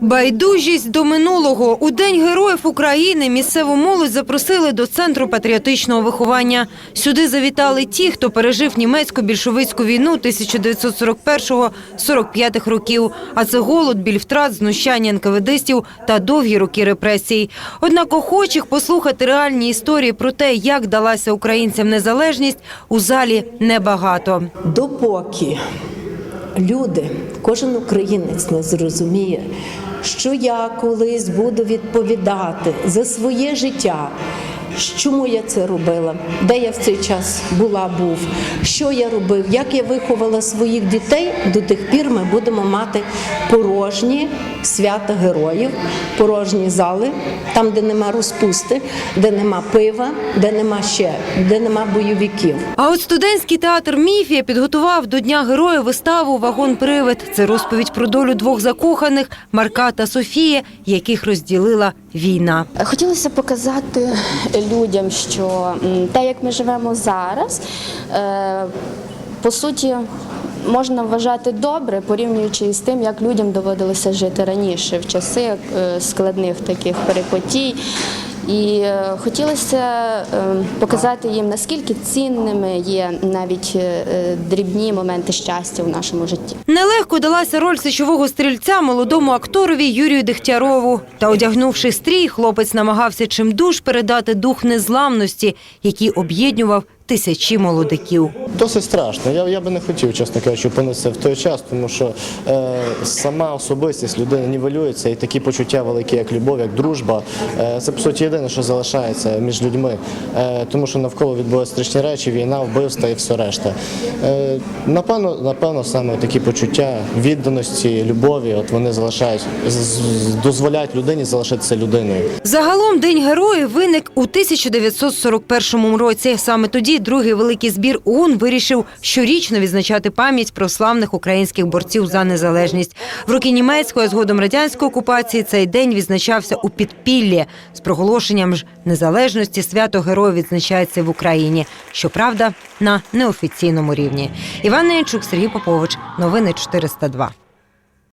Байдужість до минулого у День Героїв України місцеву молодь запросили до центру патріотичного виховання. Сюди завітали ті, хто пережив німецьку більшовицьку війну 1941-45 років. А це голод, біль втрат, знущання НКВДстів та довгі роки репресій. Однак охочих послухати реальні історії про те, як далася українцям незалежність, у залі небагато. Допоки люди, кожен українець не зрозуміє, що я колись буду відповідати за своє життя. Чому я це робила? Де я в цей час була, був? Що я робив? Як я виховала своїх дітей? До тих пір ми будемо мати порожні свята героїв, порожні зали, там, де нема розпусти, де нема пива, де нема ще, де нема бойовиків. А от студентський театр Міфія підготував до Дня героя виставу Вагон Привид. Це розповідь про долю двох закоханих Марка та Софії, яких розділила війна. Хотілося показати людям, що те, як ми живемо зараз, е, по суті, можна вважати добре, порівнюючи з тим, як людям доводилося жити раніше, в часи е, складних таких перипетій. І е, хотілося е, показати їм, наскільки цінними є навіть е, дрібні моменти щастя в нашому житті. Нелегко далася роль сечового стрільця молодому акторові Юрію Дегтярову. Та одягнувши стрій, хлопець намагався чимдуж передати дух незламності, який об'єднував тисячі молодиків. Досить страшно. Я, я би не хотів, чесно кажучи, опинитися в той час, тому що е, сама особистість людини нівелюється, і такі почуття великі, як любов, як дружба, е, це по суті єдине, що залишається між людьми. Е, тому що навколо відбуваються страшні речі, війна, вбивства і все решта. Е, напевно, напевно, саме такі почуття відданості, любові, от вони залишають, дозволяють людині залишитися людиною. Загалом День героїв виник у 1941 році. Саме тоді другий великий збір ОУН вирішив щорічно відзначати пам'ять про славних українських борців за незалежність. В роки німецької, а згодом радянської окупації цей день відзначався у підпіллі. З проголошенням ж незалежності свято героїв відзначається в Україні. Щоправда, на неофіційному рівні. Іван Ненчук, Сергій Попович. Новини 402.